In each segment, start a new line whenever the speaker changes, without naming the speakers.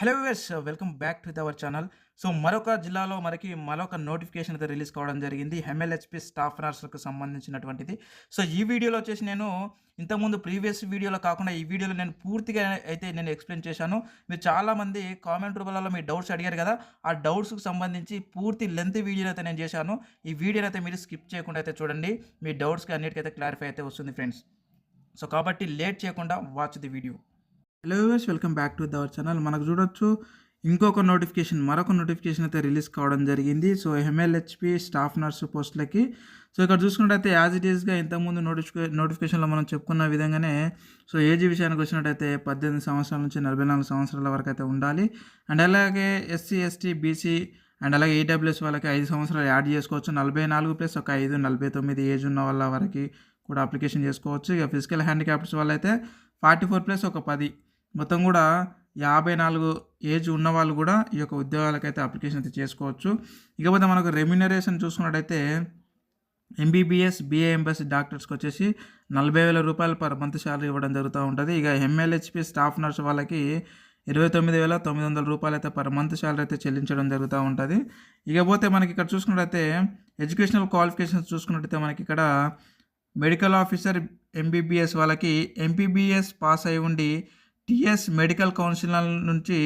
Hello viewers welcome back to our channel so మరొక జిల్లాలో మనకి మరొక నోటిఫికేషన్ అయితే రిలీజ్ కావడం జరిగింది. ఎంఎల్హెచ్పి స్టాఫ్ నర్సులకు సంబంధించినటువంటిది. సో ఈ వీడియోలో వచ్చేసి నేను ఇంతకుముందు ప్రీవియస్ వీడియోలో కాకుండా ఈ వీడియోలో నేను పూర్తిగా అయితే నేను ఎక్స్ప్లెయిన్ చేశాను. మీరు చాలామంది కామెంట్ రూపాలలో మీ డౌట్స్ అడిగారు కదా ఆ డౌట్స్కి సంబంధించి పూర్తి లెంత్ వీడియోని అయితే నేను చేశాను. ఈ వీడియోని అయితే మీరు స్కిప్ చేయకుండా అయితే చూడండి. మీ డౌట్స్కి అన్నిటికైతే క్లారిఫై అయితే వస్తుంది ఫ్రెండ్స్ సో కాబట్టి లేట్ చేయకుండా watch the video hello viewers welcome back to our channel మనకు చూడొచ్చు ఇంకొక నోటిఫికేషన్ మరొక నోటిఫికేషన్ అయితే రిలీజ్ కావడం జరిగింది. సో ఎంఎల్హెచ్పి స్టాఫ్ నర్సు పోస్టులకి సో ఇక్కడ చూసుకున్నట్టయితే యాజ్ ఇట్ ఈస్గా ఇంతకుముందు నోటిఫికే నోటిఫికేషన్లో మనం చెప్పుకున్న విధంగానే సో ఏజీ విషయానికి వచ్చినట్టయితే పద్దెనిమిది సంవత్సరాల నుంచి నలభై నాలుగు సంవత్సరాల వరకు అయితే ఉండాలి. అండ్ అలాగే ఎస్సీ ఎస్టీ బీసీ అండ్ అలాగే ఈడబ్ల్యూఎస్ వాళ్ళకి ఐదు సంవత్సరాలు యాడ్ చేసుకోవచ్చు. నలభై నాలుగు ప్లస్ ఒక ఐదు నలభై తొమ్మిది ఏజ్ ఉన్న వాళ్ళ వరకు కూడా అప్లికేషన్ చేసుకోవచ్చు. ఇక ఫిజికల్ హ్యాండిక్యాప్స్ వాళ్ళైతే ఫార్టీ ఫోర్ ప్లస్ ఒక పది. మొత్తం కూడా యాభై నాలుగు ఏజ్ ఉన్న వాళ్ళు కూడా ఈ యొక్క ఉద్యోగాలకైతే అప్లికేషన్ అయితే చేసుకోవచ్చు. ఇకపోతే మనకు రెమ్యునరేషన్ చూసుకున్నట్టయితే ఎంబీబీఎస్ బీఏఎంఎస్ డాక్టర్స్కి వచ్చేసి నలభై వేల రూపాయలు పర్ మంత్ శాలరీ ఇవ్వడం జరుగుతూ ఉంటుంది. ఇక ఎంఎల్హెచ్పి స్టాఫ్ నర్స్ వాళ్ళకి ఇరవై తొమ్మిది వేల తొమ్మిది వందల రూపాయలు అయితే పర్ మంత్ శాలరీ అయితే చెల్లించడం జరుగుతూ ఉంటుంది. ఇకపోతే మనకి ఇక్కడ చూసుకున్నట్టయితే ఎడ్యుకేషనల్ క్వాలిఫికేషన్స్ చూసుకున్నట్టయితే మనకి ఇక్కడ మెడికల్ ఆఫీసర్ ఎంబీబీఎస్ వాళ్ళకి ఎంపీబీఎస్ పాస్ అయి ఉండి టిఎస్ మెడికల్ కౌన్సిల్ నుంచి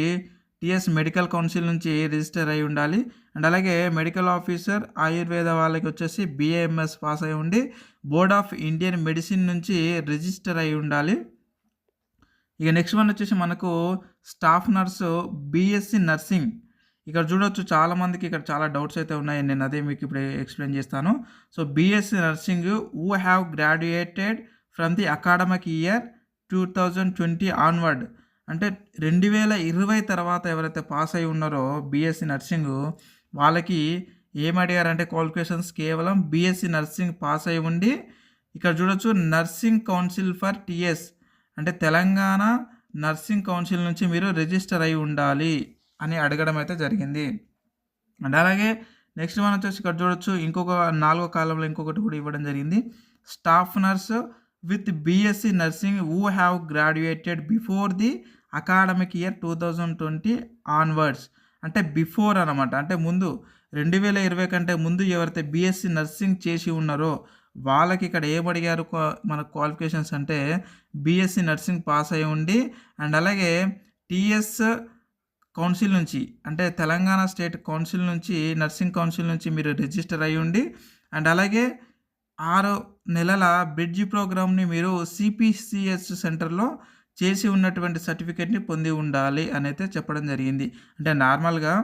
టిఎస్ మెడికల్ కౌన్సిల్ నుంచి రిజిస్టర్ అయి ఉండాలి. అండ్ అలాగే మెడికల్ ఆఫీసర్ ఆయుర్వేద వాళ్ళకి వచ్చేసి బిఏఎంఎస్ పాస్ అయి ఉండి బోర్డ్ ఆఫ్ ఇండియన్ మెడిసిన్ నుంచి రిజిస్టర్ అయి ఉండాలి. ఇక నెక్స్ట్ వన్ వచ్చేసి మనకు స్టాఫ్ నర్సు బీఎస్సీ నర్సింగ్. ఇక్కడ చూడొచ్చు చాలామందికి ఇక్కడ చాలా డౌట్స్ అయితే ఉన్నాయి. నేను అదే మీకు ఇప్పుడు ఎక్స్ప్లెయిన్ చేస్తాను. So BSc nursing who have graduated from the academic year two thousand twenty onward అంటే రెండు వేల ఇరవై తర్వాత ఎవరైతే పాస్ అయి ఉన్నారో బీఎస్సీ నర్సింగ్ వాళ్ళకి ఏం అడిగారంటే క్వాలిఫికేషన్స్ కేవలం బీఎస్సీ నర్సింగ్ పాస్ అయి ఉండి ఇక్కడ చూడొచ్చు నర్సింగ్ కౌన్సిల్ ఫర్ టీఎస్ అంటే తెలంగాణ నర్సింగ్ కౌన్సిల్ నుంచి మీరు రిజిస్టర్ అయి ఉండాలి అని అడగడం అయితే జరిగింది. అండ్ అలాగే నెక్స్ట్ మనం వచ్చేసి ఇక్కడ చూడొచ్చు ఇంకొక నాలుగో కాలంలో ఇంకొకటి కూడా ఇవ్వడం జరిగింది. Staff nurse with BSc nursing who have graduated before the academic year two thousand twenty onwards అంటే బిఫోర్ అనమాట అంటే ముందు రెండు వేల ఇరవై కంటే ముందు ఎవరైతే బీఎస్సీ నర్సింగ్ చేసి ఉన్నారో వాళ్ళకి ఇక్కడ ఏమడిగారు మన క్వాలిఫికేషన్స్ అంటే బీఎస్సీ నర్సింగ్ పాస్ అయి ఉండి అండ్ అలాగే టీఎస్ కౌన్సిల్ నుంచి అంటే తెలంగాణ స్టేట్ కౌన్సిల్ నుంచి నర్సింగ్ కౌన్సిల్ నుంచి మీరు రిజిస్టర్ అయి ఉండి అండ్ అలాగే ఆరు నెలల బ్రిడ్జ్ ప్రోగ్రామ్ని మీరు సిపిసిఎస్ సెంటర్లో చేసి ఉన్నటువంటి సర్టిఫికేట్ని పొంది ఉండాలి అని అయితే చెప్పడం జరిగింది. అంటే నార్మల్గా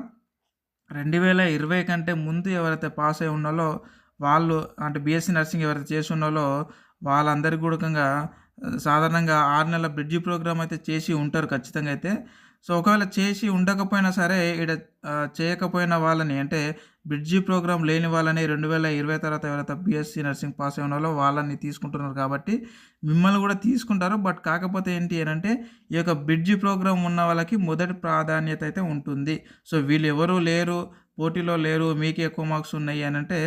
రెండు వేల ఇరవై కంటే ముందు ఎవరైతే పాస్ అయి ఉన్నాలో వాళ్ళు అంటే బీఎస్సీ నర్సింగ్ ఎవరైతే చేసి ఉన్నాలో వాళ్ళందరికీ కూడా సాధారణంగా ఆరు నెలల బ్రిడ్జి ప్రోగ్రామ్ అయితే చేసి ఉంటారు ఖచ్చితంగా అయితే. సో ఒకవేళ చేసి ఉండకపోయినా సరే ఇక్కడ చేయకపోయిన వాళ్ళని అంటే బ్రిడ్జి ప్రోగ్రామ్ లేని వాళ్ళని రెండు వేల ఇరవై తర్వాత ఎవరైతే బీఎస్సీ నర్సింగ్ పాస్ అయిన వాళ్ళో వాళ్ళని తీసుకుంటున్నారు కాబట్టి మిమ్మల్ని కూడా తీసుకుంటారు. బట్ కాకపోతే ఏంటి అని అంటే ఈ యొక్క బ్రిడ్జి ప్రోగ్రామ్ ఉన్న వాళ్ళకి మొదటి ప్రాధాన్యత అయితే ఉంటుంది. సో వీళ్ళు ఎవరు లేరు పోటీలో లేరు మీకు ఎక్కువ మార్క్స్ ఉన్నాయి అని అంటే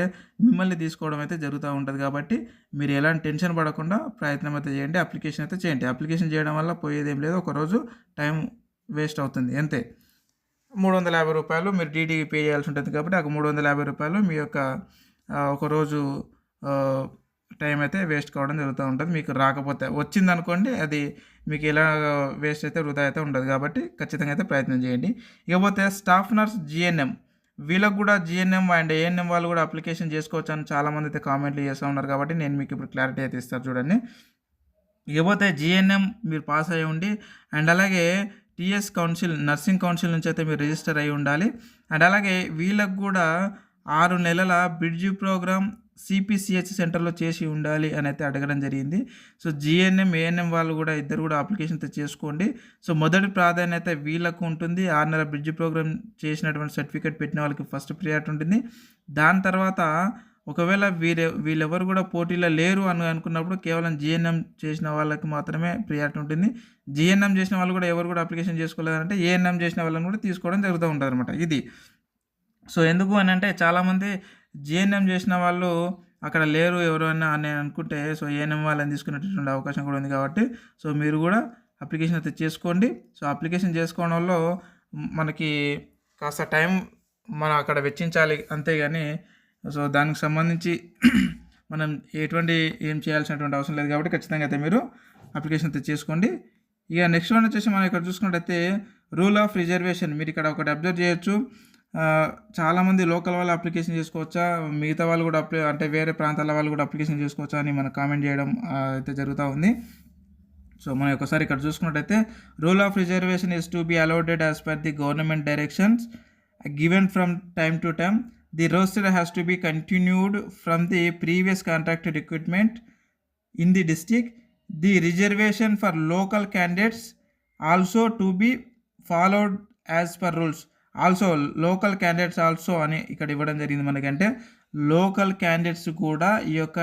మిమ్మల్ని తీసుకోవడం అయితే జరుగుతూ ఉంటుంది. కాబట్టి మీరు ఎలాంటి టెన్షన్ పడకుండా ప్రయత్నం అయితే చేయండి అప్లికేషన్ అయితే చేయండి. అప్లికేషన్ చేయడం వల్ల పోయేదేం లేదు. ఒకరోజు టైం వేస్ట్ అవుతుంది. అంతే. మూడు వందల యాభై రూపాయలు మీరు డీడీ పే చేయాల్సి ఉంటుంది కాబట్టి ఆ మూడు వందల యాభై రూపాయలు మీ యొక్క ఒకరోజు టైం అయితే వేస్ట్ కావడం జరుగుతూ ఉంటుంది. మీకు రాకపోతే వచ్చింది అనుకోండి అది మీకు ఎలా వేస్ట్ అయితే వృధా అయితే ఉండదు కాబట్టి ఖచ్చితంగా అయితే ప్రయత్నం చేయండి. ఇకపోతే స్టాఫ్ నర్స్ జిఎన్ఎం వీళ్ళకు కూడా జిఎన్ఎం అండ్ ఏఎన్ఎం వాళ్ళు కూడా అప్లికేషన్ చేసుకోవచ్చు అని చాలామంది అయితే కామెంట్లు చేస్తూ ఉన్నారు కాబట్టి నేను మీకు ఇప్పుడు క్లారిటీ అయితే ఇస్తాను చూడండి. ఇకపోతే జిఎన్ఎం మీరు పాస్ అయ్యి ఉండి అండ్ అలాగే టిఎస్ కౌన్సిల్ నర్సింగ్ కౌన్సిల్ నుంచి అయితే మీరు రిజిస్టర్ అయి ఉండాలి. అండ్ అలాగే వీళ్ళకు కూడా ఆరు నెలల బ్రిడ్జి ప్రోగ్రామ్ సిపిసిహెచ్ సెంటర్లో చేసి ఉండాలి అని అయితే అడగడం జరిగింది. సో జిఎన్ఎం ఏఎన్ఎం వాళ్ళు కూడా ఇద్దరు కూడా అప్లికేషన్ అయితే చేసుకోండి. సో మొదటి ప్రాధాన్యత వీళ్ళకు ఉంటుంది. ఆరు నెలల బ్రిడ్జి ప్రోగ్రామ్ చేసినటువంటి సర్టిఫికేట్ పెట్టిన వాళ్ళకి ఫస్ట్ ప్రియారిటీ ఉంటుంది. దాని తర్వాత ఒకవేళ వీరే వీళ్ళెవరు కూడా పోటీలో లేరు అని అనుకున్నప్పుడు కేవలం జిఎన్ఎం చేసిన వాళ్ళకి మాత్రమే ప్రియారిటీ ఉంటుంది. జిఎన్ఎం చేసిన వాళ్ళు కూడా ఎవరు కూడా అప్లికేషన్ చేసుకోలేదంటే ఏఎన్ఎం చేసిన వాళ్ళని కూడా తీసుకోవడం జరుగుతూ ఉంటుంది అనమాట ఇది. సో ఎందుకు అని అంటే చాలామంది జిఎన్ఎం చేసిన వాళ్ళు అక్కడ లేరు ఎవరైనా అని అనుకుంటే సో ఏఎన్ఎం వాళ్ళని తీసుకునేటటువంటి అవకాశం కూడా ఉంది కాబట్టి సో మీరు కూడా అప్లికేషన్ అయితే చేసుకోండి. సో అప్లికేషన్ చేసుకోవడంలో మనకి కాస్త టైం మనం అక్కడ వెచ్చించాలి అంతేగాని సో దానికి సంబంధించి మనం ఎటువంటి ఏం చేయాల్సినటువంటి అవసరం లేదు కాబట్టి ఖచ్చితంగా అయితే మీరు అప్లికేషన్ అయితే చేసుకోండి. ఇక నెక్స్ట్ వన్ వచ్చేసి మనం ఇక్కడ చూసుకున్నట్టయితే రూల్ ఆఫ్ రిజర్వేషన్ మీరు ఇక్కడ ఒకటి అబ్జర్వ్ చేయొచ్చు. చాలామంది లోకల్ వాళ్ళు అప్లికేషన్ చేసుకోవచ్చా? మిగతా వాళ్ళు కూడా అప్లై అంటే వేరే ప్రాంతాల వాళ్ళు కూడా అప్లికేషన్ చేసుకోవచ్చా అని మనం కామెంట్ చేయడం అయితే జరుగుతూ ఉంది. సో మనం ఒకసారి ఇక్కడ చూసుకున్నట్టయితే rule of reservation is to be allowed as per the government directions given from time to time the roster has to be continued from the previous contract equipment in the district. The reservation for local candidates also to be followed as per rules. Also local candidates also అని ఇక్కడ ఇవ్వడం జరిగింది మనకంటే. Local candidates కూడా ఈ యొక్క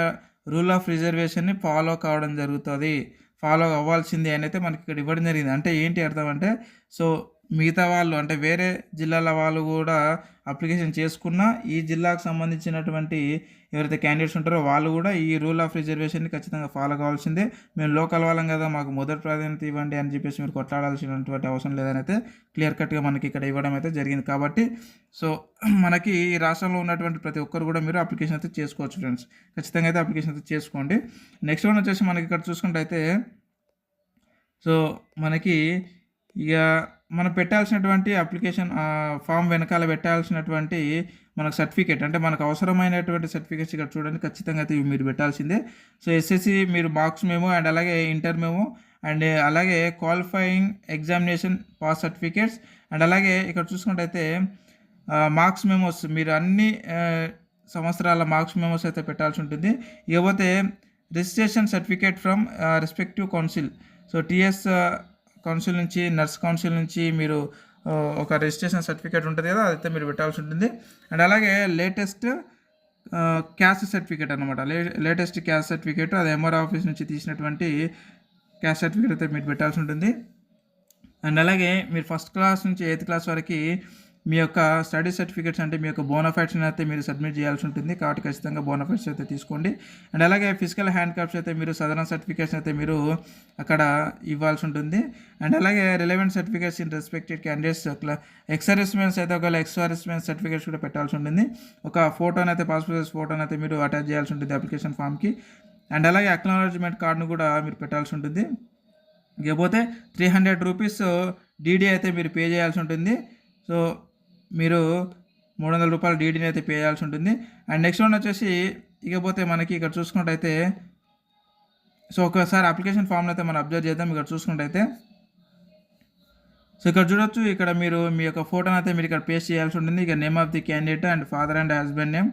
rule of రిజర్వేషన్ని follow కావడం జరుగుతుంది. ఫాలో అవ్వాల్సిందే అని అయితే మనకి ఇక్కడ ఇవ్వడం జరిగింది. అంటే ఏంటి అర్థం అంటే సో మిగతా వాళ్ళు అంటే వేరే జిల్లాల వాళ్ళు కూడా అప్లికేషన్ చేసుకున్న ఈ జిల్లాకు సంబంధించినటువంటి ఎవరైతే క్యాండిడేట్స్ ఉంటారో వాళ్ళు కూడా ఈ రూల్ ఆఫ్ రిజర్వేషన్ని ఖచ్చితంగా ఫాలో కావాల్సిందే. మేము లోకల్ వాళ్ళం కదా మాకు మొదటి ప్రాధాన్యత ఇవ్వండి అని చెప్పేసి మీరు కొట్లాడాల్సినటువంటి అవసరం లేదని అయితే క్లియర్ కట్గా మనకి ఇక్కడ ఇవ్వడం అయితే జరిగింది కాబట్టి సో మనకి ఈ రాష్ట్రంలో ఉన్నటువంటి ప్రతి ఒక్కరు కూడా మీరు అప్లికేషన్ అయితే చేసుకోవచ్చు ఫ్రెండ్స్ ఖచ్చితంగా అయితే అప్లికేషన్ అయితే చేసుకోండి. నెక్స్ట్ వన్ వచ్చేసి మనకి ఇక్కడ చూసుకుంటే అయితే సో మనకి ఇక మనం పెట్టాల్సినటువంటి అప్లికేషన్ ఫామ్ వెనకాల పెట్టాల్సినటువంటి మనకు సర్టిఫికేట్ అంటే మనకు అవసరమైనటువంటి సర్టిఫికేట్స్ ఇక్కడ చూడండి ఖచ్చితంగా అయితే మీరు పెట్టాల్సిందే. సో ఎస్ఎస్సి మీరు మార్క్స్ మేము అండ్ అలాగే ఇంటర్ మేము అండ్ అలాగే qualifying examination pass certificates and అలాగే ఇక్కడ చూసుకుంటే మార్క్స్ మెమోస్ మీరు అన్ని సంవత్సరాల మార్క్స్ మెమోస్ అయితే పెట్టాల్సి ఉంటుంది. ఇకపోతే registration certificate from respective council so TS council నుంచి నర్స్ కౌన్సిల్ నుంచి మీరు ఒక రిజిస్ట్రేషన్ సర్టిఫికేట్ ఉంటుంది కదా అదైతే మీరు పెట్టాల్సి ఉంటుంది. అండ్ అలాగే లేటెస్ట్ క్యాస్ట్ సర్టిఫికేట్ అనమాట లే లేటెస్ట్ క్యాస్ట్ సర్టిఫికేట్ అది ఎంఆర్ ఆఫీస్ నుంచి తీసినటువంటి క్యాస్ట్ సర్టిఫికేట్ అయితే మీరు పెట్టాల్సి ఉంటుంది. అండ్ అలాగే మీరు ఫస్ట్ క్లాస్ నుంచి ఎయిత్ క్లాస్ వరకు మీ యొక్క స్టడీ సర్టిఫికేట్స్ అంటే మీ యొక్క బోనఫైట్స్ని అయితే మీరు సబ్మిట్ చేయాల్సి ఉంటుంది. కాబట్టి ఖచ్చితంగా బోనఫైట్స్ అయితే తీసుకోండి. అండ్ అలాగే ఫిజికల్ హ్యాండ్ క్రాఫ్ట్స్ అయితే మీరు సదరన్ సర్టిఫికేట్స్ అయితే మీరు అక్కడ ఇవ్వాల్సి ఉంటుంది. అండ్ అలాగే relevant certificates in respected candidates ex servicemens అయితే ఒకవేళ ఎక్స్ఆర్ఎస్మెంట్ సర్టిఫికేట్స్ కూడా పెట్టాల్సి ఉంటుంది. ఒక ఫోటోని అయితే పాస్పోర్ట్ సైజ్ ఫోటోని అయితే మీరు అటాచ్ చేయాల్సి ఉంటుంది అప్లికేషన్ ఫామ్కి అండ్ అలాగే అక్నాలజ్మెంట్ కార్డును కూడా మీరు పెట్టాల్సి ఉంటుంది. ఇకపోతే త్రీ హండ్రెడ్ రూపీస్ డీడీ అయితే మీరు పే చేయాల్సి ఉంటుంది. సో మీరు మూడు వందల రూపాయలు డీడీని అయితే పే చేయాల్సి ఉంటుంది. అండ్ నెక్స్ట్ వన్ వచ్చేసి ఇకపోతే మనకి ఇక్కడ చూసుకున్నట్టయితే సో ఒకసారి అప్లికేషన్ ఫామ్ని అయితే మనం అబ్జర్వ్ చేద్దాం. ఇక్కడ చూసుకున్నట్టయితే సో ఇక్కడ చూడొచ్చు ఇక్కడ మీరు మీ యొక్క ఫోటోని అయితే మీరు ఇక్కడ పేస్ట్ చేయాల్సి ఉంటుంది. ఇక name of the candidate and father and husband name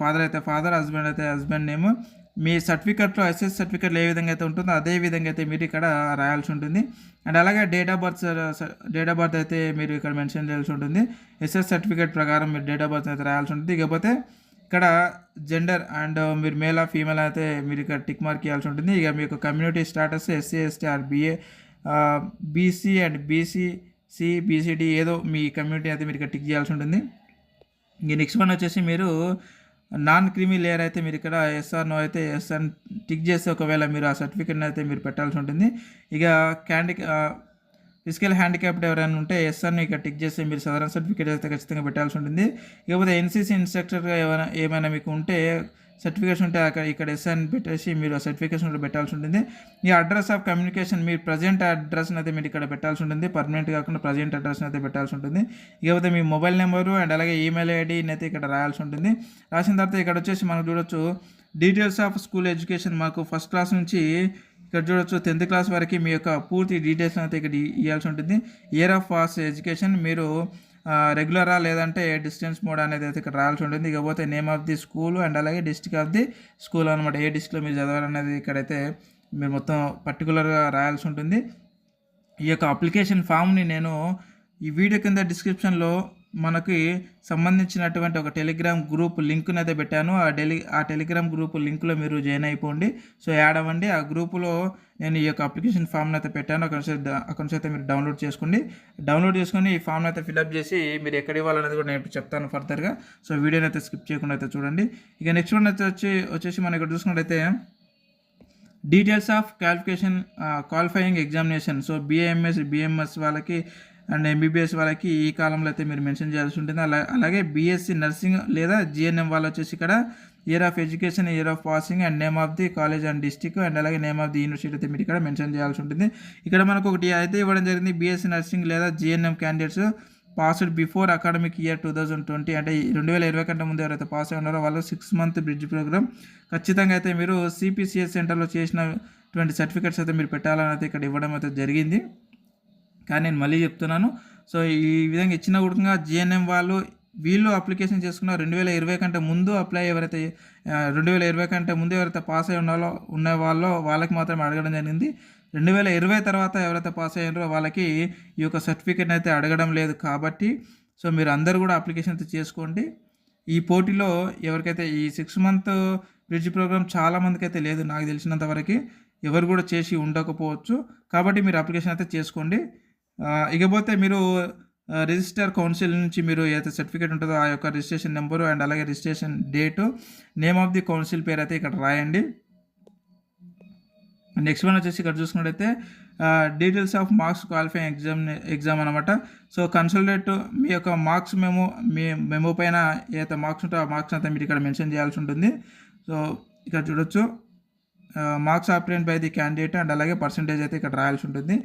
father అయితే ఫాదర్ హస్బెండ్ అయితే హస్బెండ్ నేమ్ మీ సర్టిఫికెట్లో ఎస్ఎస్ సర్టిఫికెట్లు ఏ విధంగా అయితే ఉంటుందో అదే విధంగా అయితే మీరు ఇక్కడ రాయాల్సి ఉంటుంది. అండ్ అలాగే date of birth date of birth అయితే మీరు ఇక్కడ మెన్షన్ చేయాల్సి ఉంటుంది. ఎస్ఎస్ సర్టిఫికేట్ ప్రకారం మీరు డేట్ ఆఫ్ బర్త్ అయితే రాయాల్సి ఉంటుంది. ఇకపోతే ఇక్కడ జెండర్ అండ్ మీరు మేల్ ఆ ఫీమేల్ అయితే మీరు ఇక్కడ టిక్ మార్క్ చేయాల్సి ఉంటుంది. ఇక మీ యొక్క community status SC ST or BA BC and BC C BCD ఏదో మీ కమ్యూనిటీ అయితే మీరు ఇక్కడ టిక్ చేయాల్సి ఉంటుంది. ఇంక నెక్స్ట్ వన్ వచ్చేసి మీరు నాన్ క్రిమి లేయర్ అయితే మీరు ఇక్కడ ఎస్ఆర్ నో అయితే ఎస్ఆర్ టిక్ చేస్తే ఒకవేళ మీరు ఆ సర్టిఫికేట్ని అయితే మీరు పెట్టాల్సి ఉంటుంది. ఇక క్యాండి ఫిజికల్ హ్యాండిక్యాప్డ్ ఎవరైనా ఉంటే ఎస్ఆర్ని ఇక్కడ టిక్ చేస్తే మీరు సాధారణ సర్టిఫికేట్ అయితే ఖచ్చితంగా పెట్టాల్సి ఉంటుంది. ఇకపోతే ఎన్సీసీ ఇన్స్ట్రక్టర్గా ఏమైనా ఏమైనా మీకు ఉంటే సర్టిఫికేట్స్ ఉంటే అక్కడ ఇక్కడ ఎస్ అని పెట్టేసి మీరు ఆ సర్టిఫికేషన్ కూడా పెట్టాల్సి ఉంటుంది. ఈ అడ్రస్ ఆఫ్ కమ్యూనికేషన్ మీ ప్రజెంట్ అడ్రస్ని అయితే మీరు ఇక్కడ పెట్టాల్సి ఉంటుంది. పర్మనెంట్ కాకుండా ప్రజెంట్ అడ్రస్ని అయితే పెట్టాల్సి ఉంటుంది. ఇకపోతే మీ మొబైల్ నెంబరు అండ్ అలాగే ఈమెయిల్ ఐడిని అయితే ఇక్కడ రాయాల్సి ఉంటుంది. రాసిన తర్వాత ఇక్కడ వచ్చేసి మనం చూడొచ్చు డీటెయిల్స్ ఆఫ్ స్కూల్ ఎడ్యుకేషన్ మాకు ఫస్ట్ క్లాస్ నుంచి ఇక్కడ చూడొచ్చు టెన్త్ క్లాస్ వరకు మీ యొక్క పూర్తి డీటెయిల్స్ అయితే ఇక్కడ ఇవ్వాల్సి ఉంటుంది. ఇయర్ ఆఫ్ పాస్ ఎడ్యుకేషన్ మీరు రెగ్యులరా లేదంటే డిస్టెన్స్ మోడ్ అనేది అయితే ఇక్కడ రాయాల్సి ఉంటుంది. ఇకపోతే name of the school and అలాగే డిస్ట్రిక్ట్ ఆఫ్ ది స్కూల్ అనమాట ఏ డిస్ట్రిక్ట్లో మీరు చదవాలనేది ఇక్కడైతే మీరు మొత్తం పర్టికులర్గా రాయాల్సి ఉంటుంది. ఈ యొక్క అప్లికేషన్ ఫామ్ని నేను ఈ వీడియో కింద డిస్క్రిప్షన్లో మనకి సంబంధించినటువంటి ఒక టెలిగ్రామ్ గ్రూప్ లింక్ని అయితే పెట్టాను. ఆ టెలి ఆ టెలిగ్రామ్ గ్రూప్ లింక్లో మీరు జాయిన్ అయిపోండి. సో యాడ్ అవ్వండి. ఆ గ్రూపులో నేను ఈ యొక్క అప్లికేషన్ ఫామ్ని అయితే పెట్టాను. అక్కడ నుంచి అక్కడ నుంచి అయితే మీరు డౌన్లోడ్ చేసుకోండి. డౌన్లోడ్ చేసుకొని ఈ ఫామ్ని అయితే ఫిల్అప్ చేసి మీరు ఎక్కడ ఇవ్వాలనేది కూడా నేను చెప్తాను ఫర్దర్గా. సో వీడియోని అయితే స్కిప్ చేయకుండా అయితే చూడండి. ఇక నెక్స్ట్ వన్ అయితే వచ్చి వచ్చేసి మనం ఇక్కడ చూసుకున్నట్లయితే details of qualification qualifying examination. So BAMS BMS వాళ్ళకి అండ్ ఎంబీబీఎస్ వాళ్ళకి ఈ కాలంలో అయితే మీరు మెన్షన్ చేయాల్సి ఉంటుంది. అలా అలాగే బీఎస్సీ నర్సింగ్ లేదా జిఎన్ఎం వాళ్ళు వచ్చేసి ఇక్కడ year of education year of passing and name of the college and district and అలాగే నేమ్ ఆఫ్ ది యూనివర్సిటీ అయితే మీరు ఇక్కడ మెన్షన్ చేయాల్సి ఉంటుంది. ఇక్కడ మనకు ఒకటి అయితే ఇవ్వడం జరిగింది. బీఎస్సీ నర్సింగ్ లేదా GNM candidates passed before academic year two thousand twenty అంటే రెండు వేల ఇరవై కంటే ముందు ఎవరైతే పాస్ అయి ఉన్నారో వాళ్ళు సిక్స్ మంత్ బ్రిడ్జ్ ప్రోగ్రామ్ ఖచ్చితంగా అయితే మీరు సిపిసిఎస్ సెంటర్లో చేసినటువంటి సర్టిఫికేట్స్ అయితే మీరు పెట్టాలని అయితే ఇక్కడ ఇవ్వడం అయితే జరిగింది. కానీ నేను మళ్ళీ చెప్తున్నాను. సో ఈ విధంగా ఇచ్చిన కూడా జిఎన్ఎం వాళ్ళు వీళ్ళు అప్లికేషన్ చేసుకున్న రెండు వేల ఇరవై కంటే ముందు అప్లై ఎవరైతే రెండు వేల ఇరవై కంటే ముందు ఎవరైతే పాస్ అయి ఉండాలో ఉన్న వాళ్ళో వాళ్ళకి మాత్రమే అడగడం జరిగింది. రెండు వేల ఇరవై తర్వాత ఎవరైతే పాస్ అయ్యారో వాళ్ళకి ఈ యొక్క సర్టిఫికేట్ అయితే అడగడం లేదు కాబట్టి సో మీరు అందరు కూడా అప్లికేషన్ అయితే చేసుకోండి. ఈ పోటీలో ఎవరికైతే ఈ సిక్స్ మంత్ బ్రిడ్జ్ ప్రోగ్రామ్ చాలామందికి అయితే లేదు నాకు తెలిసినంత వరకు. ఎవరు కూడా చేసి ఉండకపోవచ్చు. కాబట్టి మీరు అప్లికేషన్ అయితే చేసుకోండి. ఇకపోతే మీరు రిజిస్టర్ కౌన్సిల్ నుంచి మీరు ఏదైతే సర్టిఫికేట్ ఉంటుందో ఆ యొక్క రిజిస్ట్రేషన్ నెంబరు అండ్ అలాగే registration date name of the council పేరు అయితే ఇక్కడ రాయండి. నెక్స్ట్ వన్ వచ్చేసి ఇక్కడ చూసుకున్నట్టయితే details of marks qualifying exam exam అనమాట సో కన్సల్టేట్ మీ యొక్క మార్క్స్ మేము మీ మెమో పైన ఏదైతే మార్క్స్ ఉంటే ఆ మార్క్స్ అంతా మీరు ఇక్కడ మెన్షన్ చేయాల్సి ఉంటుంది. సో ఇక్కడ చూడొచ్చు. Marks obtained by the candidate and అలాగే పర్సంటేజ్ అయితే ఇక్కడ రాయాల్సి ఉంటుంది.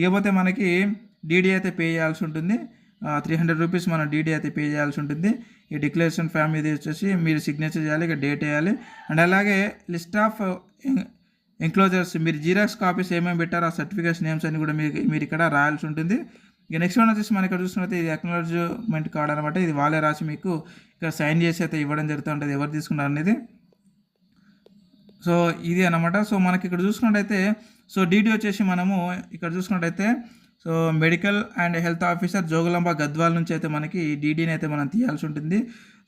ఇకపోతే మనకి డీడీ అయితే పే చేయాల్సి ఉంటుంది. త్రీ హండ్రెడ్ రూపీస్ మనం డీడీ అయితే పే చేయాల్సి ఉంటుంది. ఈ డిక్లరేషన్ ఫామ్ ఇది వచ్చేసి మీరు సిగ్నేచర్ చేయాలి ఇక డేట్ వేయాలి. అండ్ అలాగే లిస్ట్ ఆఫ్ ఎంక్లోజర్స్ మీరు జీరాక్స్ కాపీస్ ఏమేమి పెట్టారో ఆ సర్టిఫికేట్స్ నేమ్స్ అన్ని కూడా మీరు మీరు ఇక్కడ రాయాల్సి ఉంటుంది. ఇక నెక్స్ట్ వన్ వచ్చేసి మనం ఇక్కడ చూసుకున్నట్టు ఇది అక్నాలజ్మెంట్ కార్డ్ అనమాట ఇది వాళ్ళే రాసి మీకు ఇక్కడ సైన్ చేసి అయితే ఇవ్వడం జరుగుతూ ఉంటుంది. ఎవరు తీసుకున్నారు అనేది? సో ఇది అనమాట సో మనకి ఇక్కడ చూసుకున్నట్టయితే సో డీడీ వచ్చేసి మనము ఇక్కడ చూసుకున్నట్టయితే so medical and health officer Jogulamba Gadwal నుంచి అయితే మనకి డీడీని అయితే మనం తీయాల్సి ఉంటుంది.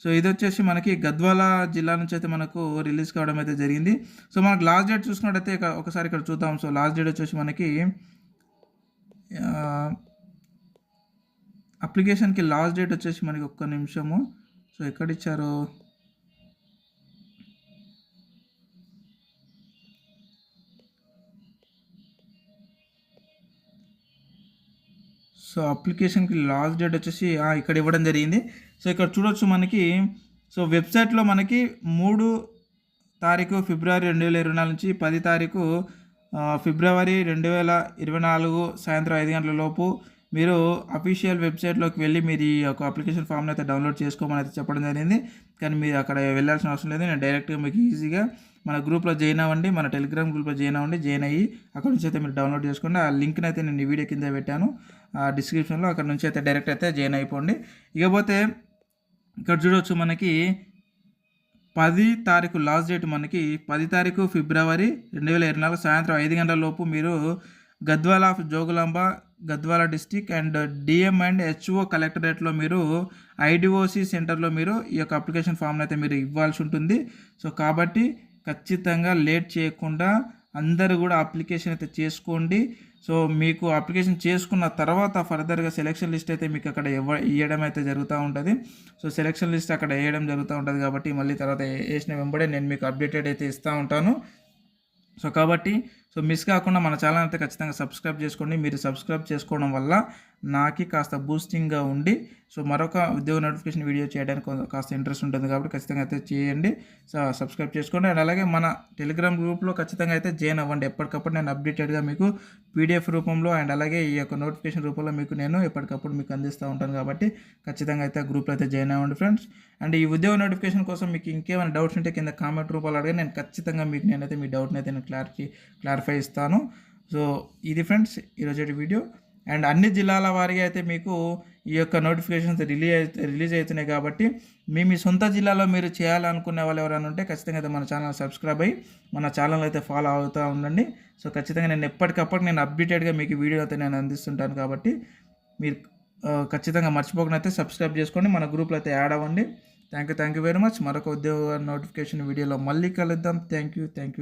సో ఇది వచ్చేసి మనకి గద్వాల జిల్లా నుంచి అయితే మనకు రిలీజ్ కావడం అయితే జరిగింది. సో మనకు లాస్ట్ డేట్ చూసుకున్నట్టయితే ఇక్కడ ఒకసారి ఇక్కడ చూద్దాం. సో లాస్ట్ డేట్ వచ్చేసి మనకి అప్లికేషన్కి లాస్ట్ డేట్ వచ్చేసి మనకి ఒక్క నిమిషము. సో ఎక్కడ ఇచ్చారు? సో అప్లికేషన్కి లాస్ట్ డేట్ వచ్చేసి ఇక్కడ ఇవ్వడం జరిగింది. సో ఇక్కడ చూడొచ్చు మనకి సో వెబ్సైట్లో మనకి మూడు తారీఖు ఫిబ్రవరి రెండు వేల ఇరవై నాలుగు నుంచి పది తారీఖు ఫిబ్రవరి రెండు వేల ఇరవై నాలుగు సాయంత్రం ఐదు గంటల లోపు మీరు అఫీషియల్ వెబ్సైట్లోకి వెళ్ళి మీరు ఈ యొక్క అప్లికేషన్ ఫామ్ని అయితే డౌన్లోడ్ చేసుకోమని అయితే చెప్పడం జరిగింది. కానీ మీరు అక్కడ వెళ్ళాల్సిన అవసరం లేదు. నేను డైరెక్ట్గా మీకు ఈజీగా మన గ్రూప్లో జాయిన్ అవ్వండి మన టెలిగ్రామ్ గ్రూప్లో జాయిన్ అవ్వండి జాయిన్ అయ్యి అక్కడ నుంచి అయితే మీరు డౌన్లోడ్ చేసుకోండి. ఆ లింక్ని అయితే నేను ఈ వీడియో కింద పెట్టాను. డిస్క్రిప్షన్లో అక్కడ నుంచి అయితే డైరెక్ట్ అయితే జాయిన్ అయిపోండి. ఇకపోతే ఇక్కడ చూడవచ్చు మనకి పది తారీఖు లాస్ట్ డేట్ మనకి పది తారీఖు ఫిబ్రవరి రెండు వేల ఇరవై నాలుగు సాయంత్రం ఐదు గంటల లోపు మీరు Gadwal of Jogulamba Gadwal district and DM and HO కలెక్టరేట్లో మీరు ఐడిఓసి సెంటర్లో మీరు ఈ యొక్క అప్లికేషన్ ఫామ్ని అయితే మీరు ఇవ్వాల్సి ఉంటుంది. సో కాబట్టి ఖచ్చితంగా లేట్ చేయకుండా అందరూ కూడా అప్లికేషన్ అయితే చేసుకోండి. సో మీకు అప్లికేషన్ చేసుకున్న తర్వాత ఫర్దర్గా సెలెక్షన్ లిస్ట్ అయితే మీకు అక్కడ ఇవ్వ ఇవ్వడం అయితే జరుగుతూ ఉంటుంది. సో సెలెక్షన్ లిస్ట్ అక్కడ వేయడం జరుగుతూ ఉంటుంది కాబట్టి మళ్ళీ తర్వాత వేసిన వెంబడే నేను మీకు అప్డేటెడ్ అయితే ఇస్తూ ఉంటాను. సో కాబట్టి సో మిస్ కాకుండా మన ఛానల్ అయితే ఖచ్చితంగా సబ్స్క్రైబ్ చేసుకోండి. మీరు సబ్స్క్రైబ్ చేసుకోవడం వల్ల నాకి కాస్త బూస్టింగ్గా ఉండి సో మరొక ఉద్యోగ నోటిఫికేషన్ వీడియో చేయడానికి కాస్త ఇంట్రెస్ట్ ఉంటుంది కాబట్టి ఖచ్చితంగా అయితే చేయండి. సో సబ్స్క్రైబ్ చేసుకోండి. అండ్ అలాగే మన టెలిగ్రామ్ గ్రూప్లో ఖచ్చితంగా అయితే జాయిన్ అవ్వండి. ఎప్పటికప్పుడు నేను అప్డేటెడ్గా మీకు పీడిఎఫ్ రూపంలో అండ్ అలాగే ఈ యొక్క నోటిఫికేషన్ రూపంలో మీకు నేను ఎప్పటికప్పుడు మీకు అందిస్తూ ఉంటాను కాబట్టి ఖచ్చితంగా అయితే గ్రూప్లో అయితే జాయిన్ అవ్వండి ఫ్రెండ్స్ అండ్ ఈ ఉద్యోగ నోటిఫికేషన్ కోసం మీకు ఇంకేమైనా డౌట్స్ ఉంటే కింద కామెంట్ రూపంలో అడిగి నేను ఖచ్చితంగా మీకు నేనైతే మీ డౌట్ని అయితే నేను క్లారిటీ క్లారిఫై ఇస్తాను. సో ఇది ఫ్రెండ్స్ ఈరోజు వీడియో అండ్ అన్ని జిల్లాల వారిగా అయితే మీకు ఈ యొక్క నోటిఫికేషన్స్ రిలీజ్ అయితే రిలీజ్ అవుతున్నాయి కాబట్టి మీ మీ సొంత జిల్లాలో మీరు చేయాలనుకునే వాళ్ళు ఎవరైనా ఉంటే ఖచ్చితంగా అయితే మన ఛానల్ సబ్స్క్రైబ్ అయ్యి మన ఛానల్ అయితే ఫాలో అవుతూ ఉండండి. సో ఖచ్చితంగా నేను ఎప్పటికప్పుడు నేను అప్డేటెడ్గా మీకు వీడియో అయితే నేను అందిస్తుంటాను కాబట్టి మీరు ఖచ్చితంగా మర్చిపోకుండా అయితే సబ్స్క్రైబ్ చేసుకోండి. మన గ్రూప్లో అయితే యాడ్ అవ్వండి. Thank you thank you very much మరొక ఉద్యోగ నోటిఫికేషన్ వీడియోలో మళ్ళీ కలుద్దాం. Thank you thank you